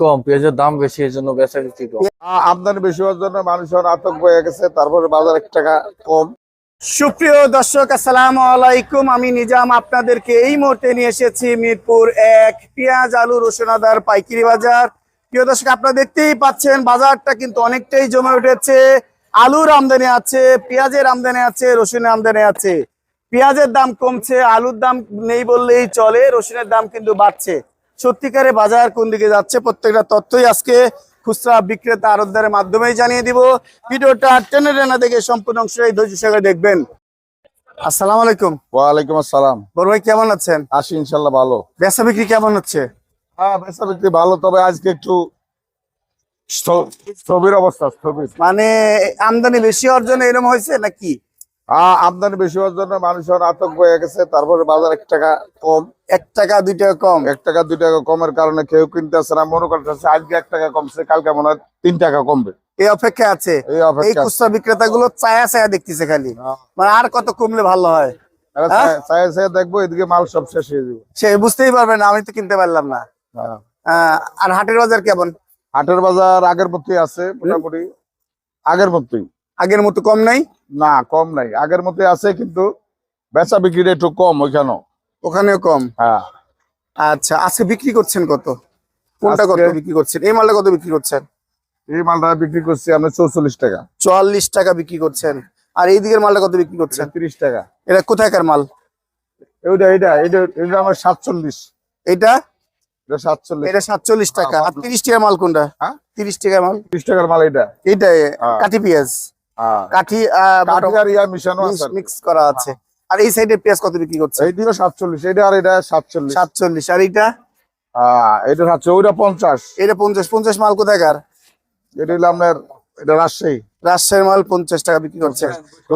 কম পেঁয়াজের দাম বেশি এই জন্য বেচা কম। আমদানি বেশি হওয়ার জন্য মানুষের আতঙ্ক হয়ে গেছে তারপরে বাজার এক টাকা কম। সুপ্রিয় দর্শক আসসালামু আলাইকুম। আমি নিজাম আপনাদেরকে এই মুহূর্তে নিয়ে এসেছি মিরপুর এক পেঁয়াজ আলু রসুনাদার পাইকারি বাজার। প্রিয় দর্শক আপনারা দেখতেই পাচ্ছেন বাজারটা কিন্তু অনেকটাই জমে উঠেছে। আলুর আমদানি আছে পেঁয়াজের আমদানি আছে রসুনের আমদানি আছে। পেঁয়াজের দাম কমছে আলুর দাম নেই বললেই চলে রসুনের দাম কিন্তু বাড়ছে। সত্যিকারে বাজার কোন দিকে যাচ্ছে প্রত্যেকটা তথ্যই আজকে খুচরা বিক্রেতা আরোদ্দারের মাধ্যমেই জানিয়ে দিব। ভিডিওটা টেনে টেনে দেখে সম্পূর্ণ অংশ এই ধৈর্য সহকারে দেখবেন। আসসালামু আলাইকুম। ওয়ালাইকুম আসসালাম। বড় ভাই কেমন আছেন? আসি ইনশাল্লাহ ভালো। বেচা বিক্রি কেমন হচ্ছে? হ্যাঁ বেচা বিক্রি ভালো তবে আজকে একটু স্থ- স্থবির অবস্থা স্থবির। মানে আমদানি বেশি অর্জন এরকম হয়েছে নাকি? আমদানি বেশি হওয়ার জন্য মানুষের আতঙ্ক হয়ে গেছে। তারপরে বাজার এক টাকা কম। এক টাকা দুই টাকা কম। এক টাকা দুই টাকা কমের কারণে কেউ কিনতে আসে না। মনে করতেছে আজকে এক টাকা কমছে কালকে মনে হয় তিন টাকা কমবে। এই অপেক্ষা আছে। এই খুচরা বিক্রেতা গুলো চায়া চায়া দেখতেছে খালি। মানে আর কত কমলে ভালো হয়? হ্যাঁ? চাই দেখব এদিকে মাল সব শেষ হয়ে যাবে। সে বুঝতেই পারবে না আমি তো কিনতে পারলাম না। হ্যাঁ। আর হাটের বাজার কেমন? হাটের বাজার আগের মতোই আছে মোটামুটি। আগের মতোই। আগের মতো কম নাই? না কম নাই। আগের মতো আছে কিন্তু বেচা বিক্রিটা একটু কম ওইখানেও। ওখানেও কম? হ্যাঁ। আচ্ছা আজকে বিক্রি করছেন কত? কোনটা কত বিক্রি করছেন? এই মালটা কত বিক্রি করছেন? এই মালটা বিক্রি করছি আমরা চৌচল্লিশ টাকা। চুয়াল্লিশ টাকা বিক্রি করছেন। আর এই দিকের মালটা কত বিক্রি করছেন? তিরিশ টাকা। এটা কোথায়কার মাল? এইটা এইটা এইটা এটা আমার সাতচল্লিশ। এটা? এটা সাতচল্লিশ। এটা সাতচল্লিশ টাকা। আর হ্যাঁ, তিরিশ টাকা মাল কোনটা? হ্যাঁ? তিরিশ টাকা মাল? তিরিশ টাকার মাল এটা এইটা কাটি কাঠি পেঁয়াজ। হ্যাঁ কাঠি কাঠি আর ইয়া মিশানো মিক্স করা আছে। আর এই সাইডে পেঁয়াজ কত বিক্রি করছে? এই দিকে সাতচল্লিশ এটা আর এটা সাতচল্লিশ। সাতচল্লিশ আর এইটা? আহ, এটা সাতচল্লিশ ওইটা পঞ্চাশ। এটা পঞ্চাশ পঞ্চাশ মাল কোথায়কার এটা হলো আপনার এটা রাজশাহী। রাজশাহীর মাল পঞ্চাশ টাকা বিক্রি করছেন।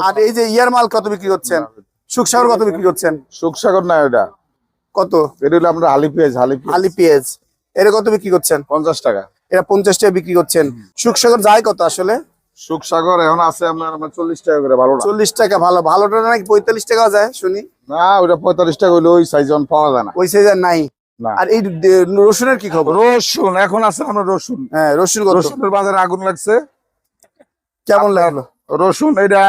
আর এই যে ইয়ার মাল কত বিক্রি করছেন? সুখসাগর কত বিক্রি করছেন? সুখসাগর না এটা কত? এটা হলো আপনার হালি পেঁয়াজ হালি পেঁয়াজ। আলি পেঁয়াজ। এটা কত বিক্রি করছেন? পঞ্চাশ টাকা। এটা পঞ্চাশ টাকা বিক্রি করছেন। সুখসাগর যায় কত আসলে? সুখসাগর এখন আছে আপনার চল্লিশ টাকা করে ভালো চল্লিশ টাকা ভালো ভালোটা নাকি পঁয়তাল্লিশ টাকা যায় শুনি? না ওটা পঁয়তাল্লিশ টাকা হইলে ওই সাইজ পাওয়া যায় না। ওই সাইজের নাই। আর এই রসুনের কি খবর? রসুন এখন আছে আমরা রসুন। হ্যাঁ রসুন রসুনের বাজারে আগুন লাগছে। কেমন লাগল? রসুন এটা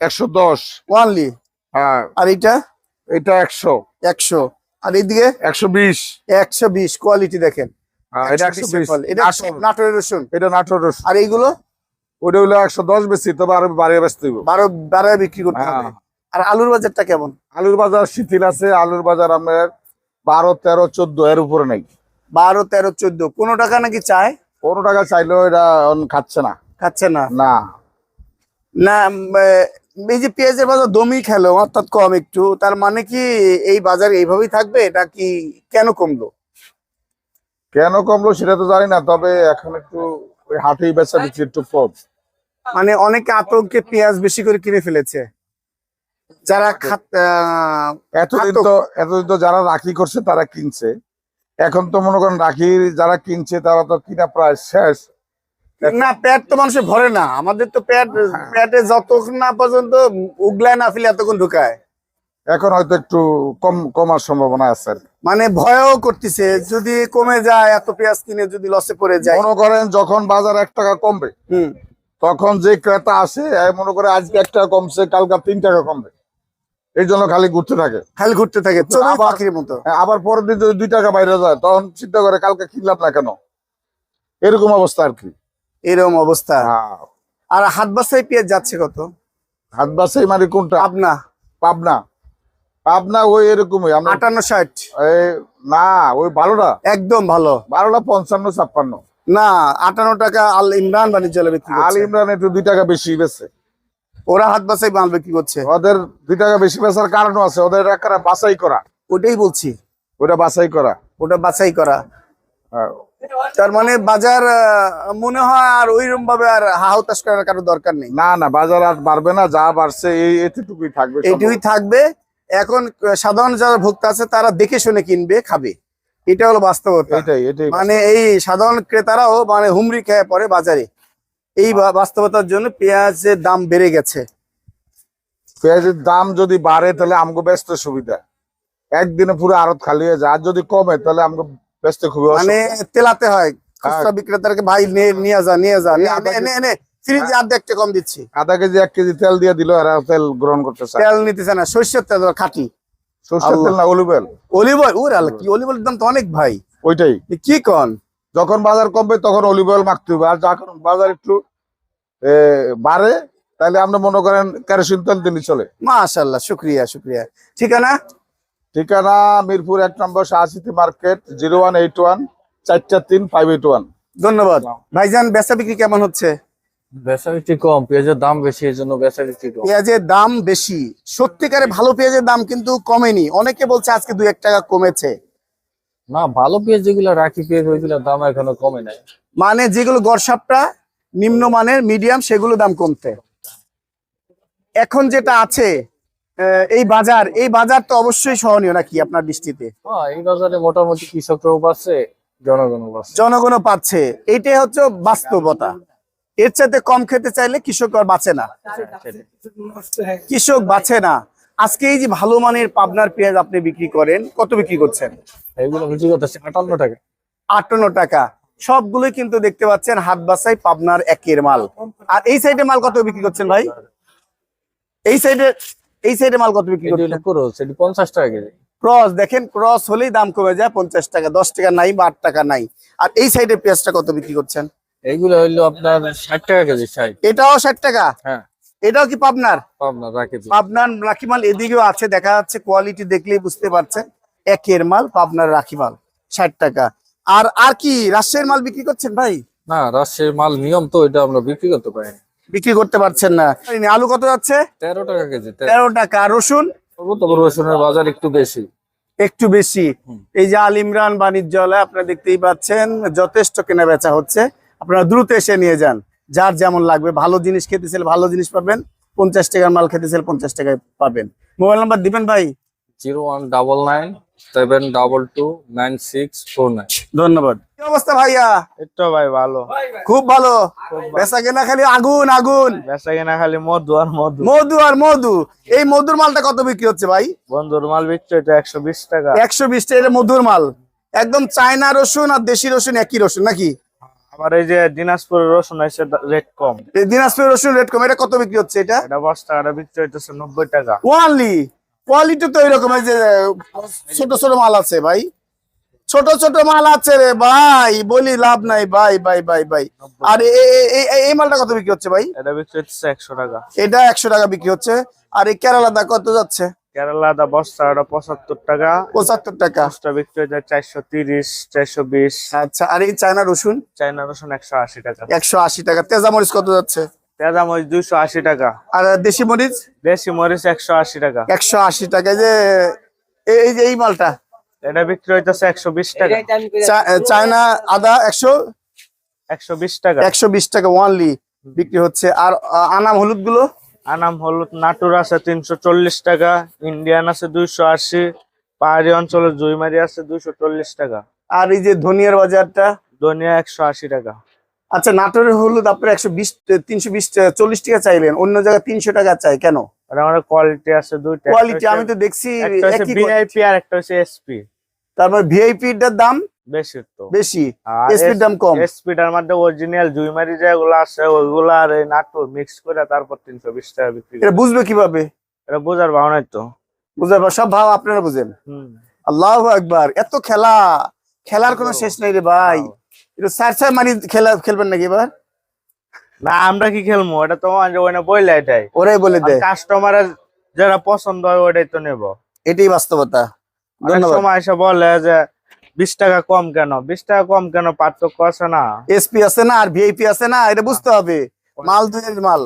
একশো দশ। ওয়ানলি হ্যাঁ। আর এইটা? এটা একশো। একশো। আর এইদিকে? একশো বিশ। একশো বিশ কোয়ালিটি দেখেন। হ্যাঁ, এটা একশো 120 বিশ। এটা নাটোরের রসুন। এটা নাটোর রসুন। আর এইগুলো? ওটা হলো একশো দশ বেশি তবে আরও বাড়িয়ে বেচতে হইব। বারো বারো বিক্রি করতে হ্যাঁ। হবে। আর আলুর বাজারটা কেমন? আলুর বাজার শিথিল আছে আলুর বাজার আপনার বারো তেরো চোদ্দ এর উপরে নেই। বারো তেরো চোদ্দ পনেরো টাকা নাকি চায়? পনেরো টাকা চাইলেও এটা খাচ্ছে না। খাচ্ছে না? না। না এই যে পেঁয়াজের বাজার দমই খেলো অর্থাৎ কম একটু তার মানে কি এই বাজার এইভাবেই থাকবে এটা কি কেন কমলো? কেন কমলো সেটা তো জানি না তবে এখন একটু ওই হাটেই বেচা বিক্রি একটু কম মানে অনেকে আতঙ্কে পেঁয়াজ বেশি করে কিনে ফেলেছে। যারা আহ, এতদিন। তো এতদিন তো যারা রাখি করছে তারা কিনছে। এখন তো মনে করেন রাখি যারা কিনছে তারা তো কিনা প্রায় শেষ। না পেট তো মানুষের ভরে না। আমাদের তো পেট পেটে যতক্ষণ না পর্যন্ত উগলায় না ফেলে এতক্ষণ ঢুকায়। এখন হয়তো একটু কম কমার সম্ভাবনা আছে মানে ভয়ও করতেছে যদি কমে যায় এত পেঁয়াজ কিনে যদি লসে পড়ে যায়। মনে করেন যখন বাজার এক টাকা কমবে হুম। তখন যে ক্রেতা আসে মনে করে আজকে এক টাকা কমছে কালকে তিন টাকা কমবে। এই জন্য খালি ঘুরতে থাকে। খালি ঘুরতে থাকে মতো। হ্যাঁ, আবার পরের দিন যদি দুই টাকা বাইরে যায় তখন চিন্তা করে কালকে কিনলাম না কেন? এরকম অবস্থা আর কি। এরকম অবস্থা। হ্যাঁ। আর হাত বাসায় পেঁয়াজ যাচ্ছে কত? হাত বাসাই মানে কোনটা? আপনা পাবনা। পাবনা ওই এরকমই আমরা আটান্ন ষাট। না ওই বারোটা একদম ভালো। বারোটা পঞ্চান্ন ছাপ্পান্ন। না আটান্ন টাকা আল ইমরান বাণিজ্যালয় বিক্রি আল ইমরান একটু দুই টাকা বেশি বেছে ওরা হাত বাসায় মাল বিক্রি করছে। ওদের দুই টাকা বেশি বেচার কারণও আছে ওদের একটা বাছাই করা। ওটাই বলছি। ওটা বাছাই করা। ওটা বাছাই করা। হ্যাঁ। তার মানে বাজার মনে হয় আর ওইরকম ভাবে আর হাহুতাশ করার কারও দরকার নেই। না না বাজার আর বাড়বে না যা বাড়ছে এই এতটুকুই থাকবে এইটুকুই থাকবে। এখন সাধারণ যারা ভোক্তা আছে তারা দেখে শুনে কিনবে খাবে। এটা হলো বাস্তবতা। মানে এই সাধারণ ক্রেতারাও মানে হুমড়ি খেয়ে পড়ে বাজারে। এই বাস্তবতার জন্য পেঁয়াজের দাম বেড়ে গেছে। পেঁয়াজের দাম যদি বাড়ে তাহলে আমগো ব্যস্ত সুবিধা। একদিনে পুরো আড়ত খালি হয়ে যায়। আর যদি কমে তাহলে আমগো ব্যস্ত খুবই মানে তেলাতে হয়। খুচরা বিক্রেতাকে ভাই নিয়ে যা নিয়ে যা এই নে, আর একটা কম দিচ্ছি। আধা কেজি এক কেজি তেল দিয়ে দিল আর তেল গ্রহণ করতে চায় তেল নিতেছে না সর্ষের তেল খাঁটি। সরষের তেল না অলিভ অয়েল অলিভ অয়েল ওর কি অলিভ অয়েলের দাম তো অনেক ভাই। ওইটাই। কি কন? যখন বাজার কমবে তখন অলিভ অয়েল মাখতে হবে। আর যখন বাজার একটু বাড়ে তাহলে আমরা মনে করেন কেরোসিন তেল দিলে চলে। মাশাল্লাহ শুক্রিয়া শুক্রিয়া। ঠিকানা? ঠিকানা মিরপুর এক নম্বর Shah City market zero one eight one চারটা তিন ফাইভ এইট ওয়ান ধন্যবাদ। ভাইজান বেচা বিক্রি কেমন হচ্ছে? বেচা কম পেঁয়াজের দাম বেশি এই জন্য বেচা কম। পেঁয়াজের দাম বেশি। সত্যিকারে ভালো পেঁয়াজের দাম কিন্তু কমেনি। অনেকে বলছে আজকে দুই এক টাকা কমেছে। না ভালো পেঁয়াজ যেগুলো রাখি পেঁয়াজ ওইগুলোর দাম এখনও কমে নাই। মানে যেগুলো গড়সাপটা নিম্নমানের মিডিয়াম সেগুলো দাম কমতে এখন যেটা আছে এই বাজার এই বাজার তো অবশ্যই সহনীয় নাকি আপনার দৃষ্টিতে? হ্যাঁ এই বাজারে মোটামুটি কৃষকরাও পাচ্ছে জনগণও পাচ্ছে। জনগণও পাচ্ছে। এইটাই হচ্ছে বাস্তবতা। এর চাইতে কম খেতে চাইলে কৃষক আর বাঁচে না। কৃষক বাঁচে না। আজকে এই যে ভালো মানের পাবনার পেঁয়াজ আপনি বিক্রি করেন কত বিক্রি করছেন? এগুলো বিক্রি করতেছে আটান্ন টাকা। আটান্ন টাকা। সবগুলোই কিন্তু দেখতে পাচ্ছেন হাত বাসাই পাবনার একের মাল। আর এই সাইডে মাল কত বিক্রি করছেন ভাই? এই সাইডে এই সাইডে মাল কত বিক্রি করছেন? পঞ্চাশ টাকা কেজি। ক্রস দেখেন ক্রস হলেই দাম কমে যায় পঞ্চাশ টাকা দশ টাকা নাই বা আট টাকা নাই। আর এই সাইডে পেঁয়াজটা কত বিক্রি করছেন? এইগুলো হইল আপনার ষাট টাকা কেজি ষাট এটাও ষাট টাকা? হ্যাঁ। এটাও কি পাবনার? রাখি পেঁয়াজ। পাবনার রাখিমাল এদিকেও আছে দেখা যাচ্ছে কোয়ালিটি দেখলেই বুঝতে পারছেন। একের মাল পাবনার রাখিমাল ষাট টাকা। আর আর কি রাজশাহীর মাল বিক্রি করছেন ভাই? না রাজশাহীর মাল নিয়ম তো এটা আমরা বিক্রি করতে পারি না। বিক্রি করতে পারছেন না। আলু কত যাচ্ছে? তেরো টাকা কেজি তেরো। তেরো টাকা। রসুন? তবু রসুনের বাজার একটু বেশি। একটু বেশি। হুম। এই যে আল ইমরান বাণিজ্যালয় আপনারা দেখতেই পাচ্ছেন যথেষ্ট কেনা বেচা হচ্ছে। আপনারা দ্রুত এসে নিয়ে যান। যার যেমন লাগবে। ভালো জিনিস খেতে চাইলে ভালো জিনিস পাবেন। পঞ্চাশ টাকার মাল খেতে চাইলে পঞ্চাশ টাকায় পাবেন। মোবাইল নাম্বার দিবেন ভাই? Zero one double nine seven double two nine six four nine. ধন্যবাদ। কি অবস্থা ভাইয়া? তো ভাই ভালো। খুব ভালো। বেচা কেনা খালি আগুন আগুন। বেচা কিনা খালি মধু আর মধু। মধু আর মধু। এই মধুর মালটা কত বিক্রি হচ্ছে ভাই? বন্ধুর মাল বিক্রি হচ্ছে একশো বিশ টাকা। একশো বিশ টাকা মধুর মাল। একদম চায়না রসুন আর দেশি রসুন একই রসুন নাকি? আবার এই যে দিনাজপুরের রসুন আছে রেট কম। এই দিনাজপুর রসুন রেট কম এটা কত বিক্রি হচ্ছে এটা? এটা বস্তা এটা বিক্রি হইতেছে নব্বই টাকা। ওয়ানলি কোয়ালিটি তো এরকম এই যে ছোট ছোট মাল আছে ভাই। ছোট ছোট মাল আছে রে ভাই বলি লাভ নাই ভাই ভাই ভাই ভাই। আর এই মালটা কত বিক্রি হচ্ছে ভাই? এটা বিক্রি হচ্ছে একশো টাকা। এটা একশো টাকা বিক্রি হচ্ছে। আর এই কেরালাদা কত যাচ্ছে? কেরালা দা বস্তা এটা পঁচাত্তর টাকা। পঁচাত্তর টাকা। বস্তা বিক্রি হচ্ছে চারশো তিরিশ চারশো বিশ। আচ্ছা আর এই চায়না রসুন? চাইনা রসুন একশো আশি টাকা। একশো আশি টাকা। তেজা মরিচ কত যাচ্ছে? তেজা মরিচ দুইশো আশি টাকা। আর দেশি মরিচ? দেশি মরিচ একশো আশি টাকা। একশো আশি টাকা। যে এই- যে এই মালটা? এটা বিক্রি হইতেছে একশো বিশ টাকা। চায়না আদা একশো? একশো বিশ টাকা। একশো বিশ টাকা ওয়ানলি বিক্রি হচ্ছে। আর আনাম হলুদগুলো আনাম হলুদ নাটুর আছে তিনশো চল্লিশ টাকা ইন্ডিয়ান আছে দুইশো আশি পাহাড়ি অঞ্চলের জুইমারি আছে দুইশো চল্লিশ টাকা। আর এই যে ধনিয়ার বাজারটা? ধনিয়া একশো আশি টাকা। আচ্ছা নাটোরের হলুদ আপনার একশো বিশ তিনশো বিশ চল্লিশ টাকা চাইলেন অন্য জায়গায় তিনশো টাকা চাই কেন? আর আমাদের কোয়ালিটি আছে দুইটা কোয়ালিটি আমি তো দেখছি ভিআইপি আর একটা হচ্ছে এসপি তারপর ভিআইপিটার দাম বেশি তো। বেশি? আর এসপির দাম কম? এসপিটার মধ্যে অরিজিনাল জুইমারি যেগুলো আছে ওইগুলো আর এই নাটুর মিক্স করে তারপর তিনশো বিশ টাকা বিক্রি এটা বুঝবে কীভাবে? এটা বোঝার তো। বুঝতে পার সব ভাব আপনারা বুঝেন। এত খেলা। খেলার কোনো শেষ নেই রে ভাই। এটা সার স্যার মানি খেলা খেলবেন নাকি এবার? না আমরা কি খেলব এটা তো বইলে এটাই। ওরাই বলে দেয়। কাস্টমারের যারা পছন্দ হয় ওটাই তো নেব। এটাই বাস্তবতা। ধন্যবাদ। সময় এসে বলে যে বিশ টাকা কম কেন? বিশ টাকা কম কেন? পার্থক্য আছে না। এসপি আছে না আর ভিআইপি আছে না, এটা বুঝতে হবে। মাল দুধের মাল।